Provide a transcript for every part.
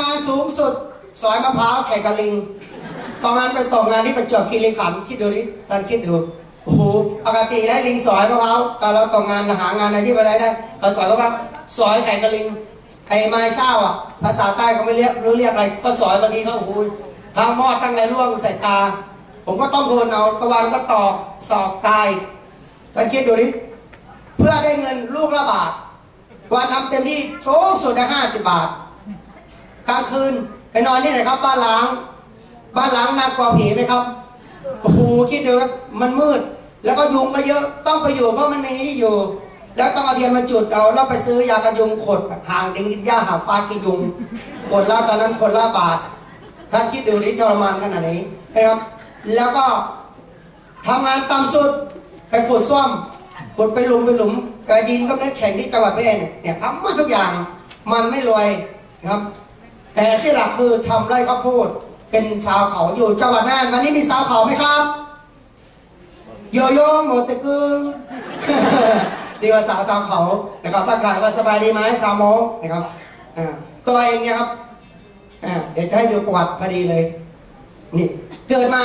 งานสูงสุด สอยมะพร้าวแข่งกับลิงตอนนั้นไปตกงานที่ประจวบคีรีขันธ์คิดดูดิท่านคิดดูโอ้โหปกติแล้วลิงสอยมะพร้าวแตอนเราตกงานหางานอาชีพอะไรได้เขาสอยมะพร้าวสอยแข่งกับลิงไอ้ไม้เศร้าอะ ภาษาใต้เขาไม่เรียกรู้เรียกอะไรก็สอยบางทีก็โอ้โหทั้งมอดทั้งอะไรร่วงใส่ตา ผมก็ต้องโดนเอาตะวันก็ตอกสอบตายท่านคิดดูดิเพื่อได้เงินลูกละบาทวันทำเต็มที่สูงสุดได้ห้าสิบบาท กลางคืนไปนอนที่ไหนครับ บ้านล้าง บ้านล้างน่ากลัวผีไหมครับโอ้โหคิดดูนะมันมืด แล้วก็ยุงก็เยอะต้องไปอยู่เพราะมันมีที่อยู่ แล้วต้องเอาเทียนมาจุดเอาแล้วไปซื้อยากันยุงขดทางดิงหญ้าหาฟ้ากิยุงคนละตอนนั้นคนละบาทท่านคิดดูดิทรมานขนาดนี้นะครับ แล้วก็ทำงานตามสุดไปขุดซ่วมขุดไปหลุมไปหลุมกระดินก็ได้แข่งที่จังหวัดแพร่เนี่ยเนี่ยทำมาทุกอย่างมันไม่รวยนะครับ แต่ที่หลักคือทำไร่ข้าวโพดเป็นชาวเขาอยู่จังหวัดน่านวันนี้มีชาวเขาไหมครับ โยโย่โมเตกึงดีกว่าสาวสาวเขานะครับร่างกายว่าสบายดีไหมสาวโมนะครับตัวเองเนี่ยครับเดี๋ยวจะให้ดูประวัติพอดีเลยนี่เกิดมา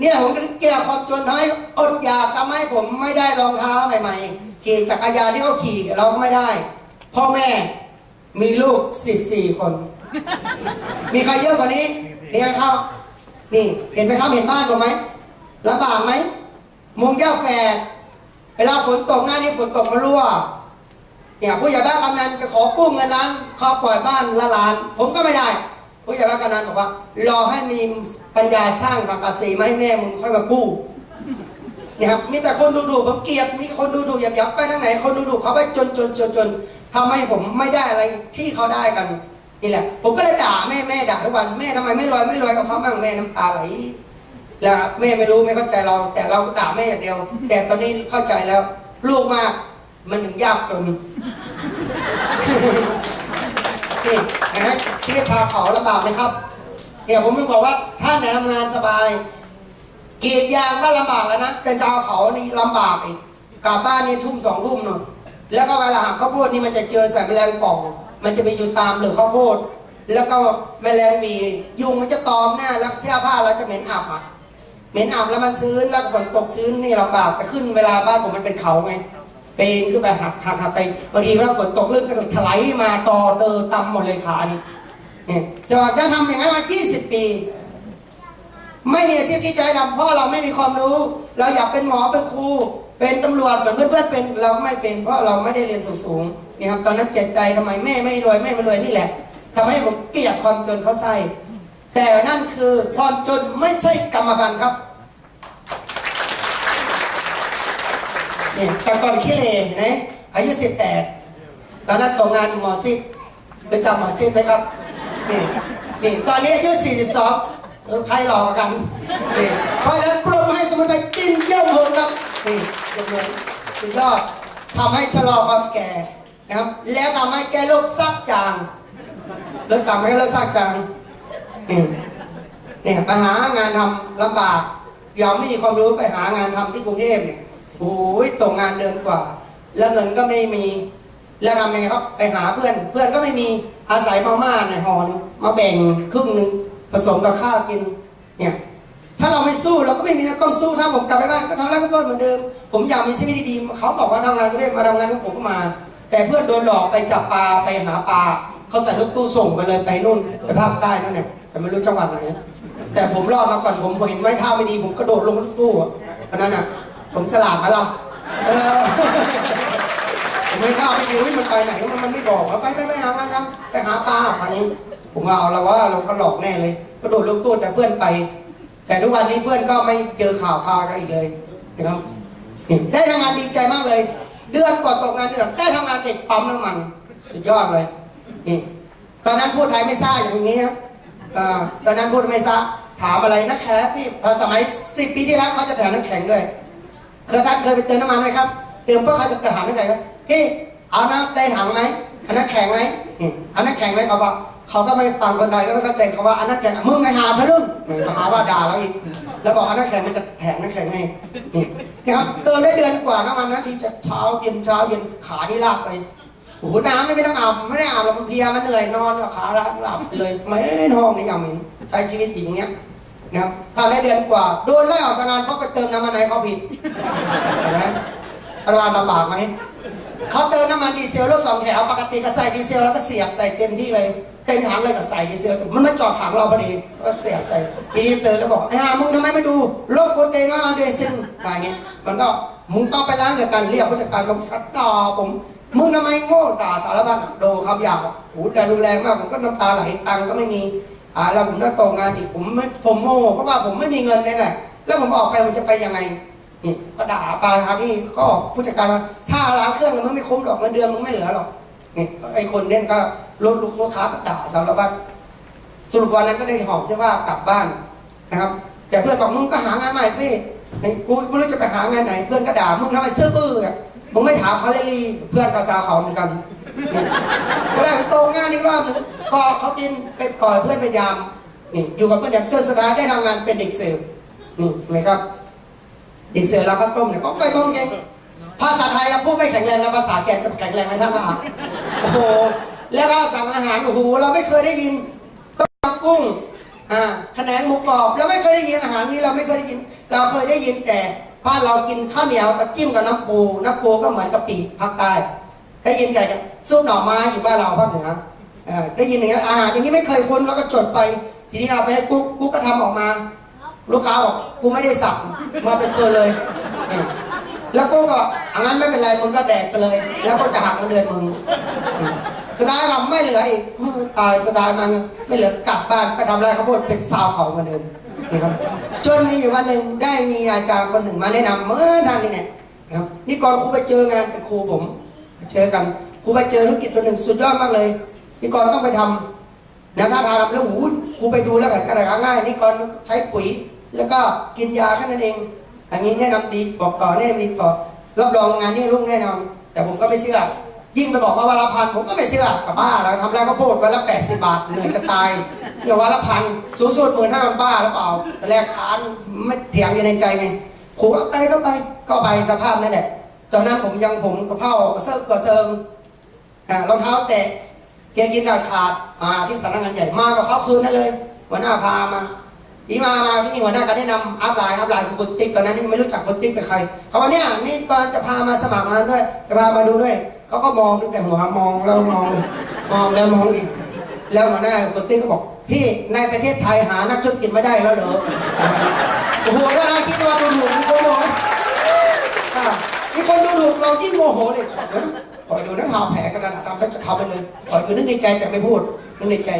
นี่แหละผมเกี่ยวความจนทำให้อดอยากทำให้ผมไม่ได้รองเท้าใหม่ๆขี่จักรยานที่เขาขี่เราก็ไม่ได้พ่อแม่มีลูกสิบสี่คน มีใครเยอะกว่านี้นี่ครับ นี่เห็นไหมครับเห็นบ้านผมไหมลำบากไหมมุงหญ้าแฝดเวลาฝนตกหน้านี้ฝนตกมารั่วเนี่ยผู้ใหญ่บ้านกำนันไปขอกู้เงินล้านขาปล่อยบ้านละล้าน ผมก็ไม่ได้ ผู้ใหญ่บ้านกำนันบอกว่า รอให้มีปัญญาสร้างกับกษตรมาให้แม่มึงค่อยมากู้เนี่ยครับมีแต่คนดูถูกผมเกลียดมีคนดูถูกหยับไปทางไหนคนดูถูกเขาไปจนจนจนจนทำให้ผมไม่ได้อะไรที่เขาได้กัน นี่แหละ ผมก็เลยด่าแม่แม่ด่าทุกวันแม่ทำไมไม่ลอยไม่ลอยกับเขาบ้างแม่น้ำตาไหลแล้วแม่ไม่รู้ไม่เข้าใจเรา แต่เราด่าแม่อย่างเดียว แต่ตอนนี้เข้าใจแล้ว ลูกมาก มันถึงยากจนนี่นะฮะชีวิตชาวเขาลำบากไหมครับเนี่ยผมถึงบอกว่าท่านเนี่ยทำงานสบายกรีดยางก็ลำบากแล้วนะเป็นชาวเขานี่ลำบากอีกกลับบ้านนี่ทุ่มสองทุ่มเนาะแล้วก็เวลาหักข้าวโพดนี่มันจะเจอใส่แมลงป่อง มันจะไปอยู่ตามหลือข้าวโพด แล้วก็แมลงหวียุงมันจะตอมหน้าแล้วเสื้อผ้าเราจะเหม็นอับอะเหม็นอับแล้วมันชื้นแล้วฝนตกชื้นนี่ลำบากแต่ขึ้นเวลาบ้านผมมันเป็นเขาไงปีนขึ้นไปหักหักหักไปบางทีเวลาฝนตกเรื่องก็ถลายมาต่อเตอตำหมดเลยขานี่เนี่ยจังหวัดได้ทำอย่างนั้นมา 20 ปี ไม่มีอาชีพที่จะให้ทำเพราะเราไม่มีความรู้ เราอยากเป็นหมอเป็นครู เป็นตำรวจเหมือนเพื่อนๆเป็นเราไม่เป็น เพราะเราไม่ได้เรียนสูงๆนี่ครับตอนนั้นเจ็บใจทำไมแม่ไม่รวยแม่ไม่รวยนี่แหละทำให้ผมเกลียดความจนเขาใส่แต่นั่นคือความจนไม่ใช่กรรมพันธุ์ครับนี่แต่ก่อนขี้เลนะอายุสิบแปดตอนนั้นตกงานอยู่หมอซิดรู้จักหมอซิดไหมครับนี่นี่ตอนนี้อายุสี่สิบสอง ใครหลอกกันนี่เพราะฉะนั้นปรุงให้สมุนไพรกินเยี่ยมเพิงครับนี่เยี่ยมเพิงสุดยอดทำให้ชะลอความแก่นะครับ แล้วทำให้แก้โรคซักจางแล้วจำไหมโรคซักจางนี่เนี่ยไปหางานทำลำบากยอมไม่มีความรู้ไปหางานทำที่กรุงเทพเนี่ยโอ้ยตกงานเดือนกว่า แล้วเงินก็ไม่มีแล้วทำยังไงครับไปหาเพื่อน เพื่อนก็ไม่มีอาศัยมาม่าในหอนึงมาแบ่งครึ่งหนึ่ง ผสมกับข้าวกินเนี่ยถ้าเราไม่สู้เราก็ไม่มีนะต้องสู้ถ้าผมกลับไปบ้านก็ทำร้านข้าวโพดเหมือนเดิม ผมอยากมีชีวิตดีๆเขาบอกว่าทำงานกรุงเทพมาทำงานของผมก็มา แต่เพื่อนโดนหลอกไปจับปลาไปหาปลาเขาใส่รถตู้ส่งไปเลยไปนู่นไปภาคใต้นั่นเนี่ยแต่ไม่รู้จังหวัดไหนแต่ผมรอดมาก่อนผมเห็นไม้เท้าไม่ดีผมกระโดดลงรถตู้อะอันนั้นอะ ผมสลาดมาละเออผมไม่เข้าไม่ดีมันไปไหนมันมันไม่บอกว่าไปไปไปหามันนะไปหาปลาอันนี้ ผมว่าเอาละว่าเราก็หลอกแน่เลยกระโดดลงตู้แต่เพื่อนไป แต่ทุกวันนี้เพื่อนก็ไม่เจอข่าวข่าวกันอีกเลยนะครับได้ทำงานดีใจมากเลย เดือนก่อนตกงานเดือนได้ทำงานเด็กปั๊มน้ำมัน สุดยอดเลยนี่ตอนนั้นพูดไทยไม่ซ่าอย่างนี้นะอ่าตอนนั้นพูดไม่ซ่าถามอะไรนะแคปที่ตอนสมัยสิบปีที่แล้วเขาจะแถมน้ำแข็งด้วยเคยท่านเคยไปเติมน้ำมันไหมครับเติมเพื่อเขาจะถามน้ำแข็งไหมพี่เอาน้ำได้ถังไหมอันนั้นแข็งไหมนี่อันนั้นแข็งไหมเขาบอก เขาก็ไม่ฟังคนไทยก็ไม่เข้าใจเขาว่าอันนั้นแข็งมึงไงหาทะลึ่งมาหาว่าด่าเราอีก แล้วบอกอันนั้นแข็งมันจะแถมน้ำแข็งไงนี่นะครับเติมได้เดือนกว่าน้ำมันนั้นดีจะเช้าเย็นเช้าเย็นขาที่ลากไปโอ้โหน้ำไม่ต้องอาบไม่ได้อาบหรอกมันเพียมันเหนื่อยนอนก็ขาลับหลับไปเลยไม่นอนในอย่างเหม็นใช้ชีวิตหญิงเนี้ยนะครับทำได้เดือนกว่าโดนไล่ออกจากงานเพราะไปเติมน้ำมันไหนเขาผิดนไหมรัฐบาลลำบากไหมเขาเติมน้ำมันดีเซลรถสองแถวปกติก็ใส่ดีเซลแล้วก็เสียบใส่เต็มที่เลย เต็มถังเลยก็ใส่ดีเซลมันไม่จอดถังเราพอดีก็เสียบใส่ทีนี้เติมแล้วบอกไอ้ห่ามึงทำไมไม่ดูโลบกดเตงมาด้วยซึ่งอะไรเงี้ยมันก็มึงต้องไปล้างจากกันเรียกผู้จัดการมาชัดต่อผมมึงทำไมโง่ด่าสารพัดโดคำหยาบอะโหแต่รุนแรงมากผมก็น้ำตาไหลตังค์ก็ไม่มีอ่าแล้วผมได้ตกงานอีกผมไม่ผมโง่เพราะว่าผมไม่มีเงินเนี่ยแหละแล้วผมออกไปผมจะไปยังไงนี่ก็ด่าไปครับนี่ก็ผู้จัดการมาถ้าล้างเครื่องมันไม่คุ้มหรอกเงินเดือนมึงไม่เหลือหรอกนี่ไอ้คนเล่นก็ ลูกลูกค้าก็ด่าสารพัดสรุปวันนั้นก็ได้หอบเสื้อผ้ากลับบ้านนะครับ แต่เพื่อนบอกมึงก็หางานใหม่สิไอ้กูไม่รู้จะไปหางานไหน เพื่อนก็ด่ามึงทำไมซื่อบื้ออะมึงไม่ถามเขาเลยรีเพื่อนก็สาเขาเหมือนกันก็ได้โตงานนี้ว่ามึงก็เขาดินไปก่อเพื่อนพยายามนี่อยู่กับเพื่อนอย่างจนสุดท้ายได้ทำงานเป็นเด็กเสิร์ฟนี่เห็นไหมครับเด็กเสิร์ฟแล้วข้าวต้มเนี่ยก็ไปต้มเองภาษาไทยพูดไม่แข็งแรงแล้วภาษาแขกจะแข็งแรงไหมท่านมหาโอ้โห แล้วก็สั่งอาหารโอ้โหเราไม่เคยได้ยินต้มยำกุ้งอ่าคะแนนหมูกรอบเราไม่เคยได้ยินอาหารนี้เราไม่เคยได้ยิน เราเคยได้ยินแต่บ้านเรากินข้าวเหนียวกับจิ้มกับน้ำปูน้ำปูก็เหมือนกะปิภาคใต้ได้ยินแต่ซุปหน่อไม้อยู่บ้านเราภาคเหนือได้ยินอย่างนี้อาหารอย่างนี้ไม่เคยคุ้นแล้วก็จดไป ทีนี้เอาไปให้กุ๊กกุ๊กก็ทำออกมา ลูกค้าบอกกูไม่ได้สับมาเป็นเคยเลย แล้วกูก็อังั้นไม่เป็นไรมึงก็แดกไปเลย แล้วก็จะหักเงินเดือนมึง สดายเราไม่เหลืออีกตายสดายมันไม่เหลือกลับบ้านไปทำไรข้าวโพดเป็นซาวเขาเหมือนเดิมนี่ครับจนมีอยู่วันหนึ่งได้มีอาจารย์คนหนึ่งมาแนะนำเมื่อท่านนี่ไงนะครับนี่ก่อนครูไปเจองานเป็นครูผมเจอกันครูไปเจอธุรกิจตัวหนึ่งสุดยอดมากเลยนี่ก่อนต้องไปทำนะถ้าทำแล้วหูครูไปดูแล้วแผนการขายง่ายนี่ก่อนใช้ปุ๋ย แล้วก็กินยาแค่นั้นเองอันนี้แนะนำดีบอกต่อแนะนำดีต่อรับรองงานนี้ลุงแนะนำแต่ผมก็ไม่เชื่อ ยิ่งไปบอกว่าวันละพันผมก็ไม่เชื่อกับบ้าแล้วทำไรก็พูดวันละแปดสิบบาทเหนื่อยจะตายเดี๋ยววันละพันสูงสุดหมื่นห้ามันบ้าหรือเปล่าแลกค้านไม่เถียงอยู่ในใจไงครูก็ไปก็ไปก็ไปสภาพนั่นแหละตอนนั้นผมยังผมกระเพรากระเซิร์กระเซิงรองเท้าแตะเกียร์กินขาดขาดมาที่สำนักงานใหญ่มากับเขาคืนนั่นเลยหัวหน้าพามาอีมา มาที่หัวหน้าก็แนะนำอัพไลน์อัพไลน์คือคุณติ๊กตอนนั้นนี่ไม่รู้จักคุณติ๊กเป็นใครเขาว่าเนี่ยนี่ก่อนจะพามาสมัครงานด้วยจะพามาดูด้วย เขาก็มองตั้งแต่หัวมองแล้วมองมองแล้วมองอีก แล้วหัวหน้าคุณติ๊กก็บอก พี่ในประเทศไทยหานักธุรกิจไม่ได้แล้วเหรอโอ้โหแล้าคิดว่าดูดูมีคนมองอะมีคนดูถูกเรายิ่งโมโหเลยขอดูนะขอดูนะทาแผลกันนะทำแล้วจะทำไปเลยขอดูนึกในใจแต่ไม่พูดนึกในใจ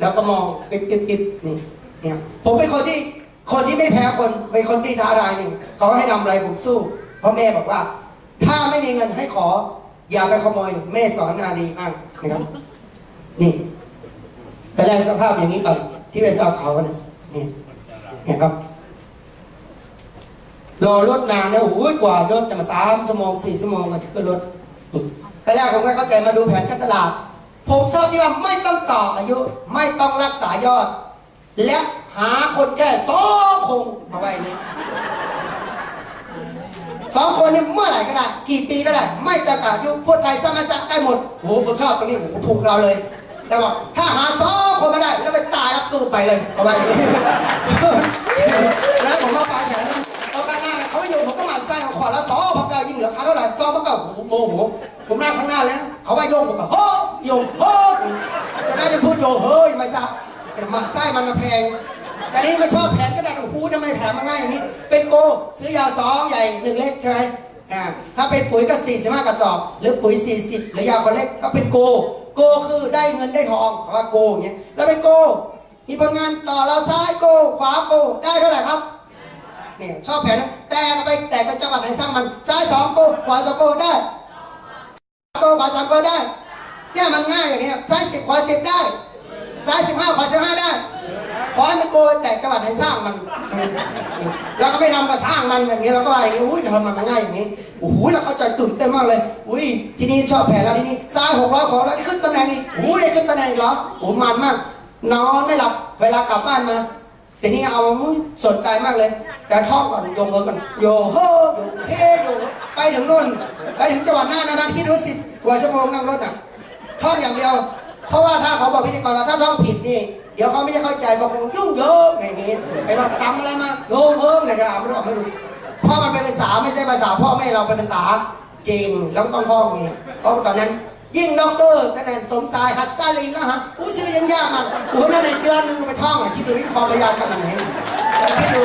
แล้วก็มองปิ๊บปิ๊บปิ๊บนี่เนี่ยผมเป็นคนที่คนที่ไม่แพ้คนเป็นคนที่ท้าทายหนึ่งเขาให้ทำอะไรผมสู้เพราะแม่บอกว่า ถ้าไม่มีเงินให้ขอ อย่าไปขโมยแม่สอนงาดีมากนะครับ นี่แต่แรกสภาพอย่างนี้ก่อนที่ไปสอบเขาเนะนี่เห็นครับรอรถนานนะโอ้ยกว่ารถจะมาสามชั่วโมงสี่ชั่วโมงกว่าจะขึ้นรถแต่แรกผมไม่เข้าใจมาดูแผนการตลาด ผมชอบที่ว่าไม่ต้องต่ออายุ ไม่ต้องรักษายอด และหาคนแค่สองคงมาไว้นี้ สองคนนี่เมื่อไหร่ก็ได้ กี่ปีก็ได้ ไม่จำกัดอายุพูดไทยสมัยสักได้หมดโอ้โหผมชอบตรงนี้โอ้โหถูกเราเลยแต่ว่าถ้าหาสองคนมาได้แล้วไปตายรับตู้ไปเลยเขาว่าอางนี้แล้วผมก็ฟังแผนนเอาข้างหน้าเขาก็โยนผมก็หมั่นไส้ขอละสองพักเก้ายิ่งเหลือค่าเท่าไหร่ซองพักเก้าโอ้โหโมโหผมหน้าข้างหน้าเลยนะเขาว่าโยงผมก็โฮ้โยงโฮ้แต่น่าจะพูดโยเฮ้ยไม่ทราบแต่หมั่นไส้มันมาแพง แต่นี่ไม่ชอบแผนก็ได้โอ้โหทำไมแผนมันง่ายอย่างนี้ เป็นโกซื้อยาซองใหญ่หนึ่งเล็กใช่ไหมอ่าถ้าเป็นปุ๋ยก็45กระสอบ หรือปุ๋ย40หรือยาคนเล็กก็เป็นโก โกคือได้เงินได้ทองเขาว่าโกอย่างเงี้ยแล้วเป็นโก มีผลงานต่อเราซ้ายโกขวาโกได้เท่าไหร่ครับเนี่ยชอบแผนนะแต่ไปแต่ไปจังหวัดไหนสร้างมันซ้ายสองโกขวาสองโกได้โกขวาสามโกได้เนี่ยมันง่ายอย่างเงี้ยซ้ายสิบขวาสิบได้ซ้ายสิบห้าขวาสิบห้าได้ ขอให้มันโกยแต่จังหวัดไหนสร้างมันเราก็ไม่ทำกับสร้างมันอย่างนี้เราก็ว่าอย่างนี้อุ้ยทำมันง่ายอย่างนี้โอ้โหเราเข้าใจตื่นเต้นมากเลย อุ้ยที่นี้ชอบแผนแล้วที่นี้ซ้ายหกร้อยของแล้วขึ้นตำแหน่งอีกโอ้โหได้ขึ้นตำแหน่งอีกเหรอโอ้โหมันมาก นอนไม่หลับเวลากลับบ้านมาทีนี้เอาอุ๊ยสนใจมากเลยแต่ท่องก่อนโยงมือก่อนโยโฮโยเฮโยไปถึงนู่นไปถึงจังหวัดน่านนะคิดดูสิกว่าชั่วโมงนั่งรถอะท่องอย่างเดียว เพราะว่าถ้าเขาบอกพิธีกรว่าถ้าท่องผิดนี่ เดี๋ยวเขาไม่เข้าใจบางคนยุ่งเยอะอย่างงี้ไอ้บอกตำอะไรมาโยมเพิ่มเนี่ยจะอ่านไม่รู้ไม่รู้เพราะมันเป็นภาษาไม่ใช่ภาษาพ่อแม่เราเป็นภาษาจริงแล้วต้องท่องนี่เพราะตอนนั้น ยิ่งด็อกเตอร์นั่นแหละสมชายหัดซาลีแล้วฮะอู้ชื่อยังยากมากโอ้โหนั่นในเดือนหนึงไปท่องอะคิดดูนี่ความพยายามขนาดไหนคิดดู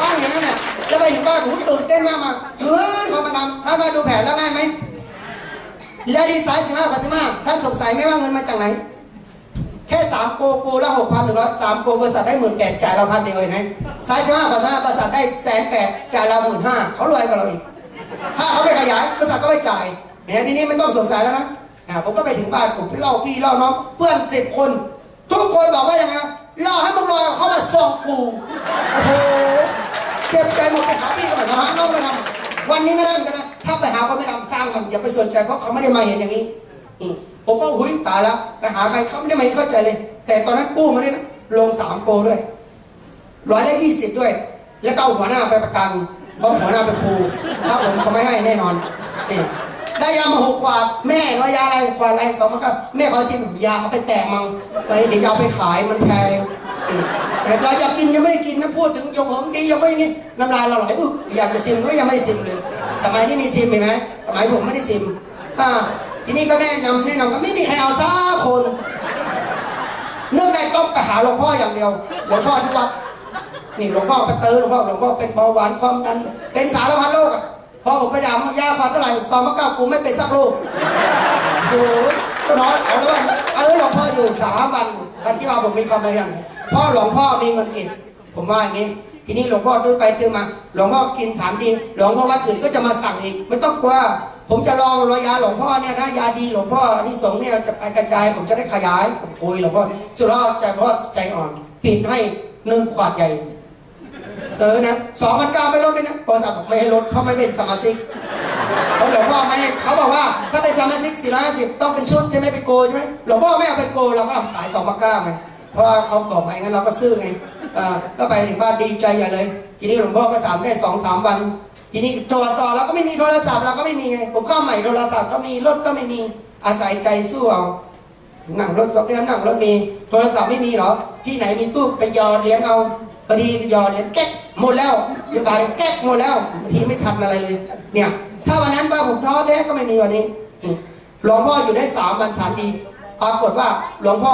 ต้องอย่างนั้นน่ะแล้วไปถึงบ้านหูตื่นเต้นมากมาเฮ้ยขอมาดำท่านมาดูแผนแล้วง่ายไหมแล้วดีไซน์สิบห้าพันสิบห้าท่านสงสัยไหมว่าเงินมาจากไหน แค่สามโกโกละหกพันหนึ่งร้อยสามโกบริษัทได้หมื่นแปดจ่ายเราพันเดียวเองนะสายสิบห้าพันสิบห้าบริษัทได้แสนแปดจ่ายเราหมื่นห้าเขารวยกว่าเราอีกถ้าเขาไม่ขยายบริษัทก็ไม่จ่ายเนี่ยทีนี้ไม่ต้องสงสัยแล้วนะผมก็ไปถึงบ้านผมเล่าพี่เล่าน้องเพื่อนสิบคน ทุกคนบอกว่ายังไงรอให้มึงรอเขามาส่งกูโอ้โหเจ็บใจหมดไปหาพี่ก็ไม่หาน้องไม่ทำวันนี้ก็ได้เหมือนกันนะถ้าไปหาเขาไม่ทำสร้างมันอย่าไปสนใจเพราะเขาไม่ได้มาเห็นอย่างนี้อืม ผมก็หุยตายแล้วไปหาใครเขาไม่ได้มาเข้าใจเลย แต่ตอนนั้นกู้มาได้นะลงสามโกด้วยร้อยละยี่สิบด้วย แล้วก็เอาหัวหน้าไปประกันเพราะหัวหน้าเป็นครูถ้าผมเขาไม่ให้แน่นอนนี่ได้ยามาหกขวดแม่ว่ายาอะไรขวดอะไรสองมันก็แม่ขอซิมยาเอาไปแตกมังไปเดี๋ยวเอาไปขายมันแพงเราจะกินยังไม่ได้กินนะพูดถึงยงหอมดียังไม่อย่างงี้น้ำลายเราไหลอึอยากจะซิมก็ยังไม่ได้ซิมเลย สมัยนี้มีซิมเห็นไหมสมัยผมไม่ได้ซิมอ่า ทีนี้ก็แนะนำแนะนำก็ไม่มีใครเอาสักคนเนื่องในต้องไปหาหลวงพ่ออย่างเดียวหลวงพ่อที่วัดนี่หลวงพ่อไปเติมหลวงพ่อหลวงพ่อเป็นเบาหวานความดันเป็นสารพัดโรคอะพอผมไปดามยาความเท่าไหร่ซองมะเก้ากูไม่เป็นสักโรคโอ้ยก็นอนเอาแล้วเออหลวงพ่ออยู่สามวันวันที่ว่าผมมีความพยายามพ่อหลวงพ่อมีเงินกินผมว่าอย่างนี้ทีนี้หลวงพ่อตื้อไปตื้อมา หลวงพ่อกินสามดีหลวงพ่อวัดอื่นก็จะมาสั่งอีก ไม่ต้องกลัว ผมจะลองรอยาหลวงพ่อเนี่ยนะยาดีหลวงพ่อที่สงเนี่ยจะไปกระจาย ผมจะได้ขยายผมคุยหลวงพ่อสุดยอดใจพ่อใจอ่อน ปิดให้หนึ่งขวดใหญ่เซื้อนะสองพันเก้าไม่ลดเลยนะบริษัทบอกไม่ให้ลดเพราะไม่เป็นสมาชิกเพราะหลวงพ่อไม่เขาบอกว่าถ้าเป็นสมาชิก450ต้องเป็นชุดใช่ไหมเป็นโกใช่ไหมหลวงพ่อไม่เอาเป็นโกเราก็เอาขายสองพันเก้าไงเพราะเขาบอกมาอย่างนั้นเราก็ซื้อไงอ่าก็ไปถึงบ้านดีใจใหญ่เลย ทีนี้หลวงพ่อก็สามได้สองสามวัน ทีนี้โทรต่อเราก็ไม่มีโทรศัพท์เราก็ไม่มีไงผมเข้าใหม่โทรศัพท์ก็มีรถก็ไม่มีอาศัยใจสู้เอานั่งรถสองเดือนนั่งรถมีโทรศัพท์ไม่มีหรอ ที่ไหนมีตู้ไปยอเหรียญเอาพอดียอเหรียญแก๊กหมดแล้วอยู่ตาแก๊กหมดแล้วทีไม่ทันอะไรเลย เนี่ย ถ้าวันนั้นว่าผมท้อแท้ก็ไม่มีวันนี้หลวงพ่ออยู่ได้สามวันฉันดี ปรากฏว่าหลวงพ่อ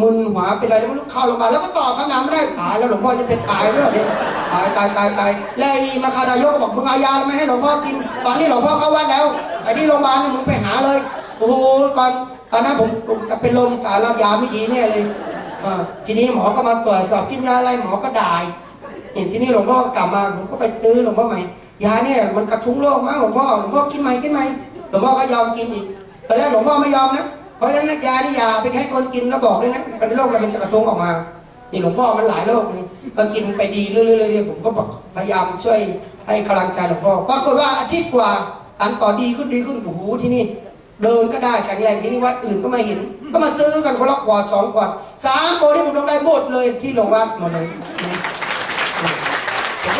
มึนหัวเป็นอะไรไม่รู้เข้าโรงพยาบาลแล้วก็ตอบคำถามไม่ได้ตายแล้วหลวงพ่อจะเป็นตายหรือเปล่าเนี่ยตายตายตายตายแล้วอ้มาคานายกก็บอกมึงเอายาไม่ให้หลวงพ่อกิน ตอนนี้หลวงพ่อเข้าวัดแล้วไอ้ที่โรงพยาบาลเนี่ยมึงไปหาเลยโอ้โหตอนตอนนั้นผมจะเป็นลมตายแล้วยาไม่ดีแน่เลยทีนี้หมอก็มาตรวจสอบกินยาอะไรหมอก็ด่ายเห็นทีนี้หลวงพ่อก็กลับมาผมก็ไปตื้อหลวงพ่อใหม่ยาเนี่ยมันกระทุ้งโรคมากหลวงพ่อหลวงพ่อกินไหมกินไหมหลวงพ่อก็ยอมกินอีกตอนแรกหลวงพ่อไม่ยอมนะ เพราะฉะนั้นยานี่ยาไปให้คนกินแล้วบอกด้วยนะเป็นโรคอะไรมันกระทงออกมานี่หลวงพ่อมันหลายโรคนี่ก็กินไปดีเรื่อยๆผมก็พยายามช่วยให้กำลังใจหลวงพ่อปรากฏว่าอาทิตย์กว่าอันต่อดีขึ้นดีขึ้นโอ้โหที่นี่ เดินก็ได้แข็งแรงที่นี่วัดอื่นก็มาเห็น ก็มาซื้อกันคนละขวดสองขวดสามโกที่ผมลงได้หมดเลยที่โรงวัดหมดเลย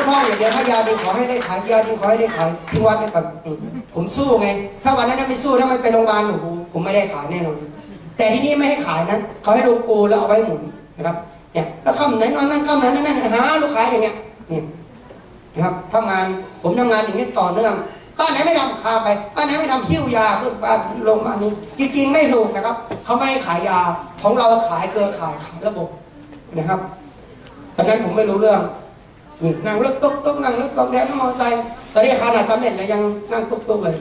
นี่ผมก็ท่ออย่างเดียวถ้ายาดีขอให้ได้ขายยาดีขอให้ได้ขายที่วัดได้ก่อนนี่ผมสู้ไง ถ้าวันนั้นไม่สู้ถ้ามันไปโรงพยาบาลโอ้โหผมไม่ได้ขายแน่นอนแต่ที่นี่ไม่ให้ขายนะเขาให้ลงโกแล้วเอาไว้หมุนนะครับเนี่ยแล้วคำไหนนอนนั่งคำไหนนั่นนั่นหาลูกค้าอย่างเงี้ยนี่นะครับทำงานผมทำงานอย่างนี้ต่อเนื่องบ้านไหนไม่ทำข้าไปบ้านไหนไม่ทำคิ้วยาขึ้นบ้านลงบ้านนี้ จริง ๆ ไม่ถูกนะครับเขาไม่ให้ขายยาของเราขายเครือข่ายขายระบบนะครับตอนนั้นผมไม่รู้เรื่อง นี่นั่งรถตุ๊กตุ๊กนั่งรถสองแถวมอเตอร์ไซค์ตอนนี้ขนาดสำเร็จแล้วยังนั่งตุ๊กตุ๊กเลย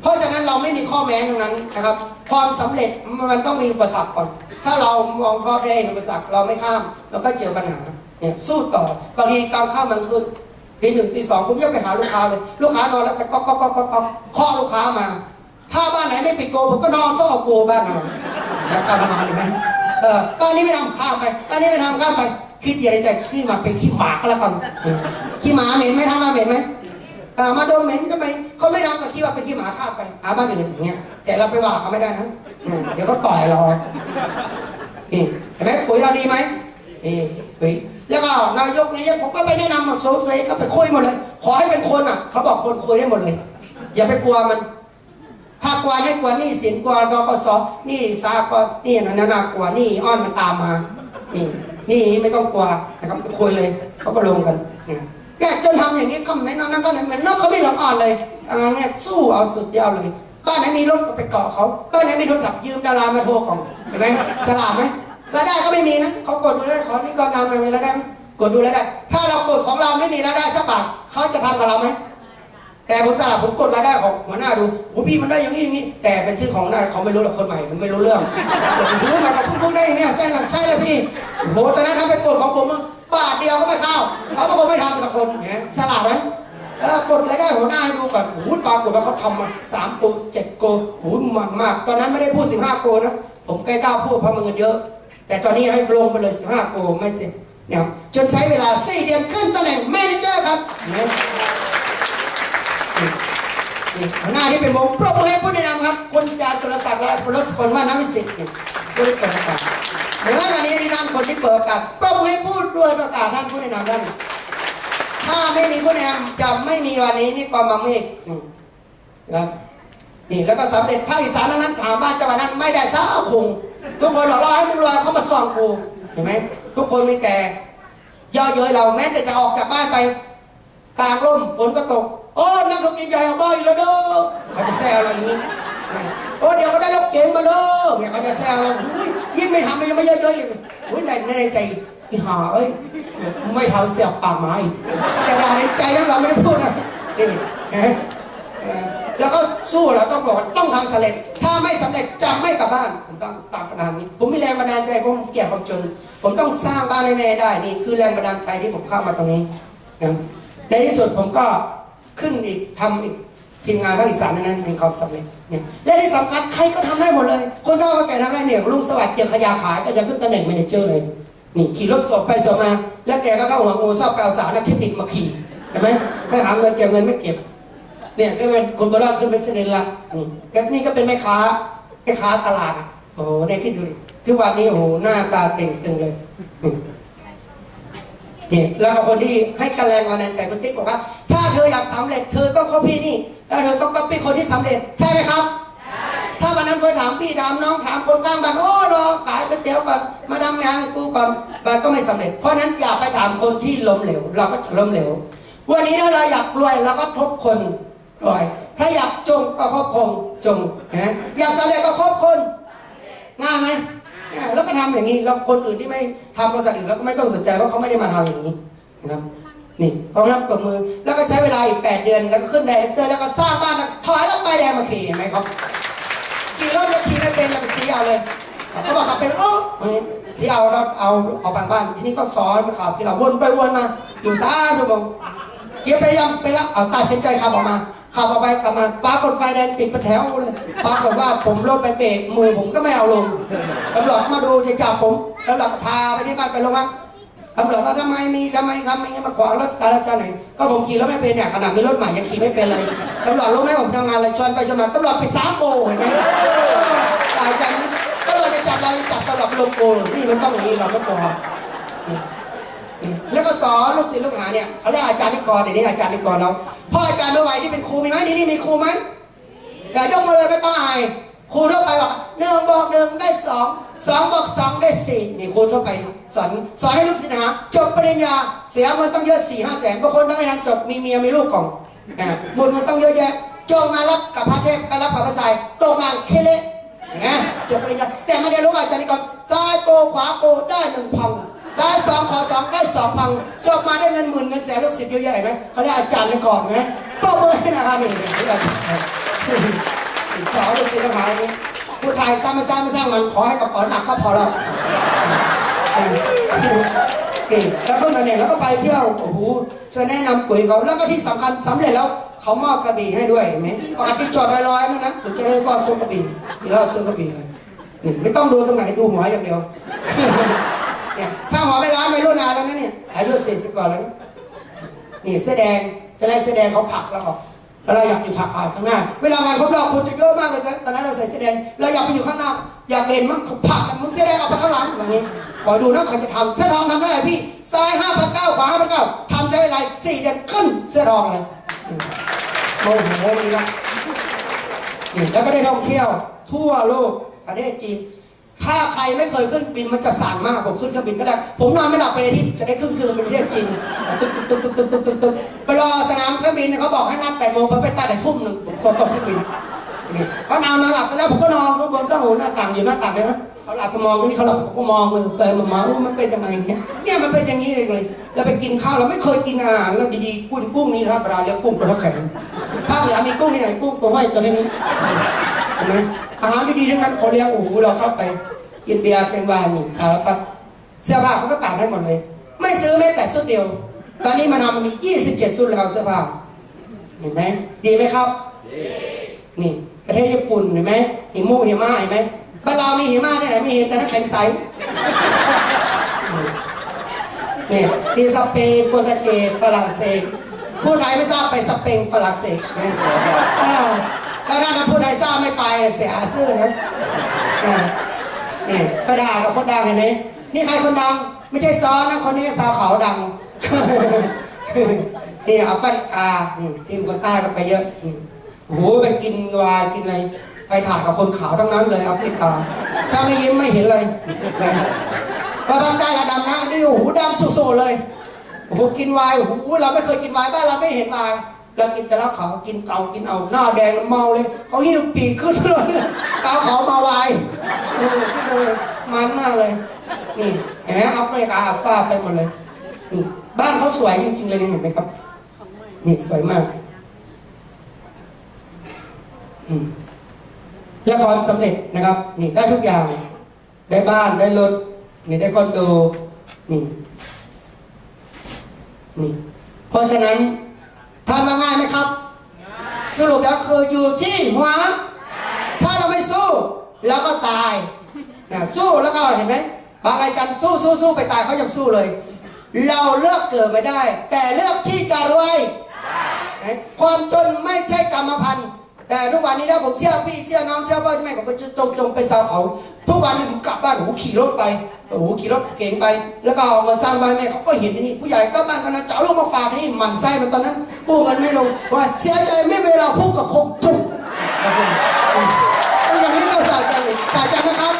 เพราะฉะนั้นเราไม่มีข้อแม้ตรงนั้นนะครับ ความสำเร็จมันต้องมีอุปสรรคก่อน ถ้าเรามองข้อแม้อุปสรรคเราไม่ข้ามเราก็เจอปัญหาเนี่ยสู้ต่อบางทีการข้ามมันขึ้นตีหนึ่งตีสองผมยังไปหาลูกค้าเลยลูกค้านอนแล้วไปก๊อกก๊อกก๊อกก๊อกก๊อลูกค้ามา ถ้าบ้านไหนไม่ปิดโกผมก็นอนเฝ้าโกบ้านเราแล้วการทำงานเห็นไหมเออบ้านนี้ไม่ทำข้ามไปบ้านนี้ไม่ทำข้ามไป คิดอย่าในใจขี้มาเป็นขี้หมาก็แล้วกันขี้หมาเหม็นไหมทำมาเหม็นไหมมาโดนเหม็นก็ไปเขาไม่ทำก็คิดว่าเป็นขี้หมาข้ามไปหาบ้านอื่นอย่างเงี้ยแต่เราไปว่าเขาไม่ได้นะเดี๋ยวเขาต่อยเรานี่เห็นไหมปุ๋ยเราดีไหมนี่ปุ๋ยแล้วก็นายกนายกผมก็ไปแนะนำหมดโซเซก็ไปคุยหมดเลย ขอให้เป็นคนอะ เขาบอกคนคุยได้หมดเลย อย่าไปกลัวมันวาดให้กลัวนี่สินกลัวรกสนี่สากลนี่นั่นน่ากลัวนี่อ้อนมันตามมานี่ นี่ไม่ต้องกลัวนะครับคุยเลยเขาก็ลงกันเนี่ยแกจนทำอย่างนี้ก็ไม่นอนนั่นก็เหมือนนกเขาไม่หลงอ่อนเลยอันนั้นเนี่ยสู้เอาสุดยอดเลยบ้านไหนมีรถก็ไปเกาะเขาบ้านไหนมีโทรศัพท์ยืมดารามาโทรของเห็นไหมสลามไหมรายได้ก็ไม่มีนะเขากดดูได้ขอนี่ก่อนทำมีรายได้ไหมกดดูรายได้ ถ้าเรากดของเราไม่มีรายได้สักบาทเขาจะทำกับเราไหม แต่ผมสลับผมกดรายได้ของหัวหน้าดูโอ้พี่มันได้อย่างนี้อย่างนี้ แต่เป็นชื่อของหน้าเขาไม่รู้หรอกคนใหม่มันไม่รู้เรื่องโอ้โหมันมาพูดได้อย่างเนี้ยใช่หรือใช่เลยพี่โอ้โหตอนนั้นทำไปกดของผมอะบาทเดียวก็ไม่เข้าเขาก็คงไม่ทำสักคนเนี่ยสลับไหมเออกดรายได้หัวหน้าให้ดูก่อนโอ้ปรากฏว่าเขาทำมาสามโกเจ็ดโกโอ้หมันมาก ตอนนั้นไม่ได้พูดสิบห้าโกนะผมใกล้กล้าพูดเพราะมันเงินเยอะ แต่ตอนนี้ให้ลงไปเลยสิบห้าโกไม่เสร็จเนี่ยจนใช้เวลาสี่เดือนขึ้นตำแหน่งแมเนเจอร์ครับ หัวหน้าที่เป็นวงปรบมือให้ผู้แนะนำครับ คนยาสุรศักดิ์และพลสกลว่าน้ำวิสิทธิ์ผู้ที่เปิดโอกาสเห็นไหมวันนี้ที่นั่นคนที่เปิดโอกาสปรบมือให้ผู้ด้วยประกาศท่านผู้แนะนำท่านถ้าไม่มีผู้แนะนำจะไม่มีวันนี้นี่กองมาเมฆนี่นะครับนี่แล้วก็สำเร็จภาคอีสานนั้นถามบ้านจังหวัดนั้นไม่ได้สักคงทุกคนหลอกล่อให้มึงรวยเขามาส่องกูเห็นไหมทุกคนมีแต่ย่อเย้ยเราแม้แต่จะออกจากบ้านไปกลางร่มฝนก็ตก โอ้นักธุรกิจใหญ่ของบ้าอีกแล้วเด้อเขาจะแซวเราอย่างนี้โอ้เดี๋ยวก็ได้รถเก๋งมาเด้อเนี่ยเขาจะแซวเราอุ้ยยิ่งไม่ทำมันยังไม่เยอะๆเลยอุ้ยในในใจอีห่าเอ้ยไม่ทำเสียบปากไม้แต่ด่าในใจแล้วเราไม่ได้พูดนะนี่เห็นไหมเออแล้วก็สู้เราต้องบอกต้องทำสำเร็จ ถ้าไม่สำเร็จจะไม่กลับบ้าน ผมต้องตามประดานนี้ ผมมีแรงบันดาลใจผมเกลียดความจน ผมต้องสร้างบ้านให้แม่ได้นี่คือแรงบันดาลใจที่ผมเข้ามาตรงนี้นะในที่สุดผมก็ ขึ้นอีกทำอีกทีมงานภาคอีสานนั้น มีความสำเร็จเนี่ยและที่สำคัญใครก็ทำได้หมดเลย คนเฒ่าคนแก่ทำได้เนี่ยลุงสวัสดิ์เจอขยะขายก็ยังขึ้นตำแหน่งแมเนเจอร์เลยนี่ขี่รถสอบไปสอบมา แล้วแกก็เข้าหัวงูชอบแปลสารนักเทคนิคมาขี่เห็นไหมไม่หาเงินเก็บเงินไม่เก็บเนี่ยก็เป็นคนโบราณขึ้นไปเสด็จละนี่ก็นี่ก็เป็นแม่ค้าแม่ค้าตลาดโอ้โหในที่ดูดิทุกวันนี้โอ้โหหน้าตาเต่งตึงเลย อืมนี่แล้วก็คนที่ให้กระแรงบันดาลใจคุณติ๊กบอกว่า ถ้าเธออยากสำเร็จเธอต้องเข้าพี่นี่ แล้วเธอต้องก๊อปปี้คนที่สำเร็จใช่ไหมครับ ถ้าวันนั้นไปถามพี่ถามน้องถามคนข้างบ้านโอ้รอขายก๋วยเตี๋ยวก่อนมาทำงานกูก่อนมันก็ไม่สำเร็จ เพราะฉะนั้นอย่าไปถามคนที่ล้มเหลวเราก็จะล้มเหลววันนี้ถ้าเราอยากรวยเราก็ทบคนรวยถ้าอยากจงก็ครอบคงจงนะอยากสำเร็จก็ครอบคนง่ายไหมง่ายแล้วก็ทำอย่างนี้แล้วคนอื่นที่ไม่ ทำบริษัทอื่นแล้วก็ไม่ต้องสนใจว่าเขาไม่ได้มาทำอย่างนี้นะครับนี่พร้อมรับกับมือแล้วก็ใช้เวลาอีก 8 เดือน แล้วก็ขึ้นไดเรคเตอร์แล้วก็สร้างบ้านแล้วถอยแล้วไปแดงมาขี่เห็นไหมครับขี่รถแล้วขี่ไม่เป็นแล้วไปซีเอาเลยเขาบอกขับเป็นโอ้ซีเอาแล้วเอาเอาบางบ้านทีนี้ก็สอนมาขับที่เราวนไปวนมาอยู่สามชั่วโมงเกียร์ไปยังไปแล้วเอาตัดสินใจขับออกมาขับออกไปกลับมาปากฏไฟแดงติดเป็นแถวเลยปากฏว่าผมรถไปเบรกมือผมก็ไม่เอาลงตำรวจมาดูจะจับผม แล้วเราก็พาไปที่บ้านไปโรงพักตำรวจว่าทำไมมีทำไมทำไมงี้มาขวางรถการจราจรไหนก็ผมขี่รถไม่เป็นเนี่ยขนาดมีรถใหม่ยังขี่ไม่เป็นเลยตำรวจรู้ไหมผมทำงานอะไรชวนไปชวนมาตำรวจไปสามโกเห็นไหมเออตายจังตำรวจจะจับเราจะจับตำรวจลงโกนี่มันต้องอย่างนี้เราไม่โกงแล้วก็สอนลูกศิษย์ลูกหาเนี่ยเขาเรียกอาจารย์นิกรเดี๋ยวนี้อาจารย์นิกรเราพ่ออาจารย์ทั่วไปที่เป็นครูมีไหมนี่นี่มีครูไหมอย่ยกมือเลยไม่ต้องอาย ครูทั่วไปบอกหนึ่งบอกหนึ่งได้สองสองบอกสองได้สี่นี่ครูทั่วไปสอนสอนให้ลูกศิษย์หาจบปริญญาเสียเงินต้องเยอะสี่ห้าแสนบางคนถ้าไม่ทันจบมีเมียมีลูกก่อนนะบุญมันต้องเยอะแยะจงมารับกับพระเทพก็รับกับพระสายตกงานเคเละนะจบปริญญาแต่ไม่ได้รู้อาจารย์นิกรซ้ายโกขวาโกได้หนึ่งพังซ้ายสองขอสองได้สองพังจบมาได้เงินหมื่นเงินแสนลูกศิษย์เยอะแยะเห็นไหมเขาเรียกอาจารย์ในกรอบเห็นไหมปรบมือให้นะครับนี่ นี่อาจารย์สอนลูกศิษย์ลูกหาย่างนี้ผู้ชายสร้างไม่สร้างไม่สร้างมันขอให้กระเป๋าหนักก็พอแล้วนี่แล้วขึ้นมาเนี่ยแล้วก็ไปเที่ยวโอ้โหจะแนะนำปุ๋ยเขาแล้วก็ที่สำคัญสำเร็จแล้วเขามอบกระบี่ให้ด้วยเห็นไหมปกติจอดลอยๆนั่นนะถึงจะได้ก็ซื้อกระบี่นี่เราซื้อกระบี่เลยนี่ไม่ต้องดูตรงไหนดูหัวอย่างเดียวเนี่ยถ้าหมอไปร้านไม่รู้นานแล้วนะเนี่ยอายุสี่สิบกว่าแล้วนี่เสื้อแดงเป็นไรเสื้อแดงเขาผักเราออกแล้ว เราอยากอยู่ถักขาข้างหน้า เวลางานครบรอบคนจะเยอะมากเลยจ้ะตอนนั้นเราใส่เสื้อแดงเราอยากไปอยู่ข้างหน้า อยากเด่นมั้งผักมึงเสื้อแดงเอาไปข้างหลังอย่างนี้ ขอดูนะเขาจะทำเสื้อทองทำได้พี่ซ้ายห้าพันเก้าขวาห้าพันเก้าทำใช้เวลาสี่เดือนขึ้นเสื้อทองเลยโอ้โหนี่ละแล้วก็ได้ท่องเที่ยว ทั่วโลกประเทศจีน ถ้าใครไม่เคยขึ้นบินมันจะสั่นมากผมขึ้นเครื่องบินก็แล้วผมนอนไม่หลับไปในที่จะได้ขึ้นเครื่องบินประเทศจีนตึ๊กตึ๊กตึ๊กตึ๊กตึ๊กตึ๊กตึ๊กไปรอสนามเครื่องบินเขาบอกให้นัดแปดโมงผมไปตัดแต่ทุ่มหนึ่งผมคนต้องขึ้นบินเขานอนนอนหลับไปแล้วผมก็นอนข้างบนก็โหหน้าต่างอยู่หน้าต่างเลยนะเขาหลับก็มองที่เขาหลับผมก็มองเลยเปิดมามาว่ามันเป็นยังไงเงี้ยเนี่ยมันเป็นอย่างนี้เลยเลยเราไปกินข้าวเราไม่เคยกินอาหารเราดีๆกุ้งกุ้งนี่นะครับเวลาเรียกกุ้งตัวเท่าแขนภาคเหนือมีกุ้งที่ไหนกุ้งตัวห้อยตัวนี้ นไหมอาหารดีๆทั้งนั้นเขาเลี้ยงโอ้โหเราเข้าไปกินเบียร์กินไวน์นี่สารพัดเสื้อผ้าเขาก็ต่างกันหมดเลย ไม่ซื้อแม้แต่ชุดเดียว ตอนนี้มันทำมี 27ชุดแล้วเสื้อผ้าเห็นไหมดีไหมครับนี่ประเทศญี่ปุ่นเห็นไหมหิมูหิมะเห็นไหมบ้านเรามีหิมะที่ไหนไม่เห็นแต่น้ำแข็งใสนี่มีสเปนโปรตุเกสฝรั่งเศสผู้ใดไม่ทราบไปสเปนฝรั่งเศส แล้วถ้าผู้ใดทราบไม่ไปเสียซื่อนะอ่นี่ประดากับคนดังเห็นไหมนี่ใครคนดัง ไม่ใช่ซ้อนนะคนนี้สาวเขาวดังนี่แอฟริกานี่ทีมคนใต้ก็ไปเยอะโอ้โหไปกินวายกินอะไรไปถ่ายกับคนขาวทั้งนั้นเลยแอฟริกา ถ้าไม่ยิ้มไม่เห็นเลยนะมาบางใต้ละดำนะนี่โอ้โหดำสุดๆเลย โอ้โหกินวายโอ้โหเราไม่เคยกินวายบ้านเราไม่เห็นวาย เรากินแต่ล้วเขาวกินเก่ากินเอาหน้าแดงเมาเลยเขาหิ้วปีกขึ้นเลยสาวเขามาวายโอ้โหคิดดูเลยมันมากเลย นี่เห็นไหมแอฟริกาอัฟาไปหมดเลยนี่บ้านเขาสวยจริงๆเลยนี่เห็นไหมครับนี่สวยมากอืมและความสำเร็จนะครับ นี่ได้ทุกอย่าง ได้บ้านได้รถนี่ได้คอนโดนี่นี่เพราะฉะนั้น ทำมาง่ายไหมครับ สรุปแล้วคืออยู่ที่หัว ถ้าเราไม่สู้เราก็ตายนะสู้แล้วก็เห็นไหมบางรายจันสู้สู้สู้ไปตายเขายังสู้เลย เราเลือกเกิดไม่ได้ แต่เลือกที่จะรวยนะความจนไม่ใช่กรรมพันธุ์แต่ทุกวันนี้ถ้าผมเชื่อพี่เชื่อน้องเชื่อพ่อใช่ไหมผมก็จะตรงจงไปสาวเขาทุกวันนี้ผมกลับบ้านโอ้โหขี่รถไป โอ้โหขี่รถเก่งไป แล้วก็เอาเงินสร้างบ้านแม่เขาก็เห็นนี่ผู้ใหญ่ก็บ้านกันนะจะเอาลูกมาฝากนี่หมันไส้มันตอนนั้นกู้เงินไม่ลงว่าเสียใจไม่เวลาพูดกับคงทุกครับผมอย่างนี้เราสาใจสาใจไหมครับ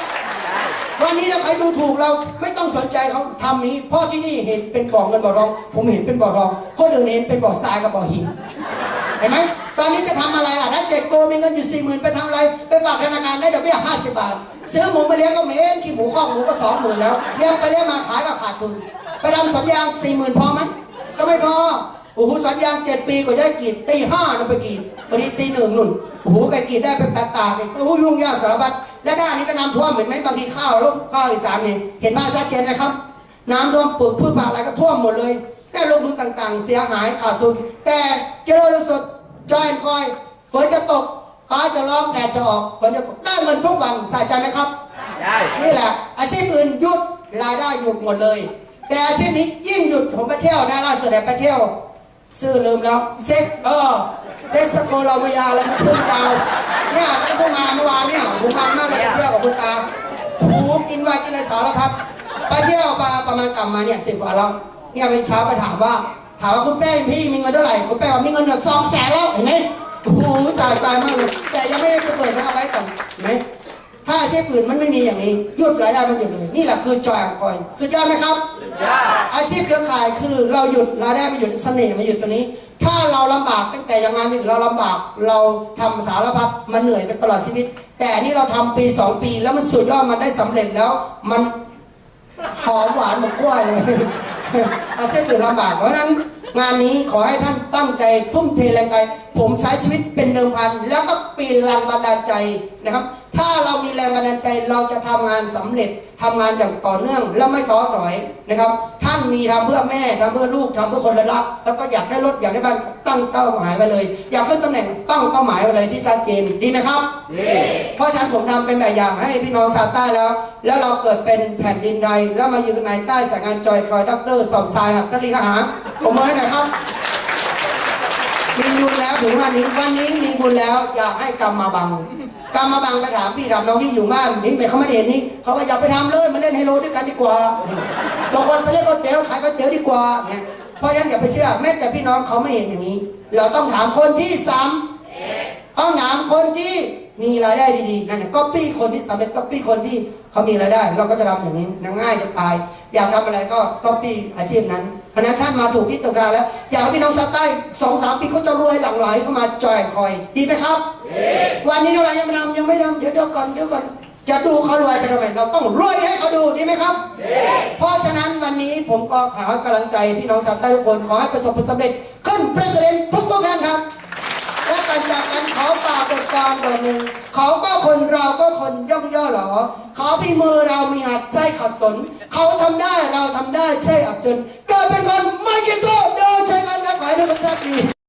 วันนี้ถ้าใครดูถูกเราไม่ต้องสนใจเขาทำนี้พราะที่นี่เห็นเป็นบ่อเงินบ่อทอง ผมเห็นเป็นบ่อทองคนอื่นเห็นเป็นบ่อทรายกับบ่อหินเห็นไหม ตอนนี้จะทำอะไรล่ะถ้าเจ็ดโกมีเงินอยู่สี่หมื่นไปทำอะไร ไปฝากธนาคารได้ดอกเบี้ยห้าสิบบาท ซื้อหมูมาเลี้ยงก็เหม็นขี้หมูข้อกหมูก็สองหมื่นแล้วเลี้ยงไปเลี้ยงมาขายก็ขาดทุนไปทำสัญญาสี่หมื่นพอไหมก็ไม่พอโอ้โหสัญญาเจ็ดปีกว่าจะได้กีดตีห้านะไปกีดพอดีตีหนึ่งนุ่นโอ้โหไก่กีดได้เป็นตาตาๆเลยโอ้โหยุ่งยากสารพัดและด้านนี้ก็น้ำท่วมเหม็นไหมบางทีข้าวลบข้าวอีสานนี่เห็นมาพชัดเจนไหมครับ น้ำท่วมปลูกพืชผักอะไรก็ท่วมหมดเลยได้ลงทุนต่างๆ เสียหายขาดทุน แต่เจริญสุด จอยคอยฝนจะตกฟ้าจะร้องแดดจะออกฝนจะตกได้เงินทุกวันใส่ใจไหมครับ ได้นี่แหละอาชีพอื่นหยุดรายได้หยุดหมดเลย แต่อาชีพนี้ยิ่งหยุดผมไปเที่ยวนะล่าสุดเนี่ยไปเที่ยว ซื้อลืมแล้วเซ็กเออเซ็กสโกลาเมียอะไรมาซื้อมายาวเนี่ยผมเพิ่งมาเมื่อวานเนี่ยผมมามากเลยไปเที่ยวกับคุณตาโอ้โหกินไวน์กินอะไรสารพัดไปเที่ยวมาประมาณกลับมาเนี่ยสิบกว่าแล้วเนี่ยเป็นเช้าไปถามว่า ถามว่าคุณแป้งพี่มีเงินเท่าไหร่คุณแป้งบอกมีเงินเดือนสองแสนแล้วเห็นไหมโอ้โหสะใจมากเลย แต่ยังไม่ได้ไปเปิดนะเอาไว้ก่อนเห็นไหมถ้าอาชีพอื่นมันไม่มีอย่างนี้หยุดรายได้มันหยุดเลยนี่แหละคือจอยคอยสุดยอดไหมครับอาชีพเครือข่ายคือเราหยุดรายได้มันหยุดเสน่ห์มันหยุดตรงนี้ ถ้าเราลำบากตั้งแต่ยังงานอื่นเราลำบากเราทำสารพัดมันเหนื่อยไปตลอดชีวิต แต่นี่เราทำปีสองปีแล้วมันสุดยอดมันได้สำเร็จแล้วมันหอมหวานเหมือนกล้วยเลย อาชีพอื่ลำบากเพราะฉะนั้นงานนี้ขอให้ท่านตั้งใจทุ่มเทแรงกายผมใช้ชีวิตเป็นเดิมพัน แล้วก็ปีนลังบันดาลใจนะครับ ถ้าเรามีแรงบันดาลใจเราจะทำงานสำเร็จทำงานอย่างต่อเนื่องและไม่ท้อถอยนะครับ ท่านมีทำเพื่อแม่ทำเพื่อลูกทำเพื่อคนรัก แล้วก็อยากได้รถอยากได้บ้านตั้งเป้าหมายไว้เลย อยากขึ้นตำแหน่งตั้งเป้าหมายไว้เลยที่ชัดเจนดีไหมครับเพราะฉะนันผมทำเป็นแบบอย่างให้พี่น้องชาวใต้แล้ว แล้วเราเกิดเป็นแผ่นดินใดแล้วมาอยู่ในใต้สายงานจอยคอยด็อกเตอร์สอบทรายหักสลีกหาผมมาให้หน่อยครับมีบุญแล้วถึงวันนี้วันนี้มีบุญแล้วอยากให้กรรมมาบัง กรรมาบังก็ถามพี่ถามน้องที่อยู่บ้านนี่ไม่เขาไม่เห็นนี่เขาว่าอย่าไปทำเลยมาเล่นไฮโลด้วยกันดีกว่าบางคนไปเล่นก๋วยเตี๋ยวขายก๋วยเตี๋ยวดีกว่าเนี่ยเพราะฉะนั้นอย่าไปเชื่อแม้แต่พี่น้องเขาไม่เห็นอย่างนี้ เราต้องถามคนที่สามต้องถามคนที่มีรายได้ดีๆนั่นก็ปี้คนที่สำเร็จก็ปี้คนที่เขามีรายได้ เราก็จะทำอย่างนี้ง่ายจะตาย อยากทำอะไรก็ก็ปี้อาชีพนั้นเพราะฉะนั้นท่านมาถูกที่ตกทางแล้ว อยากให้พี่น้องชาวใต้สองสามปีเขาจะรวยหลั่งไหลเข้ามาจอยคอย ดีไหมครับ วันนี้เท่าไหร่ยังไม่ทำยังไม่ทำเดี๋ยวเดี๋ยวก่อนเดี๋ยวก่อนจะดูเขารวยไปทำไมเราต้องรวยให้เขาดูดีไหมครับ เพราะฉะนั้นวันนี้ผมก็ขอกำลังใจพี่น้องชาวใต้ทุกคนขอให้ประสบผลสำเร็จขึ้นประธานทุกทุกๆท่านครับ และการจากนั้นขอฝากบทกลารบทหนึ่งเขาก็คนเราก็คนย่อมย่อหรอ เขาพี่มือเรามีหัดใช่ขัดสน เขาทำได้เราทำได้ใช่อับจนเกิดเป็นคนไม่คิดโทษเดินใช้กันครับขอให้ทุกคนโชคดี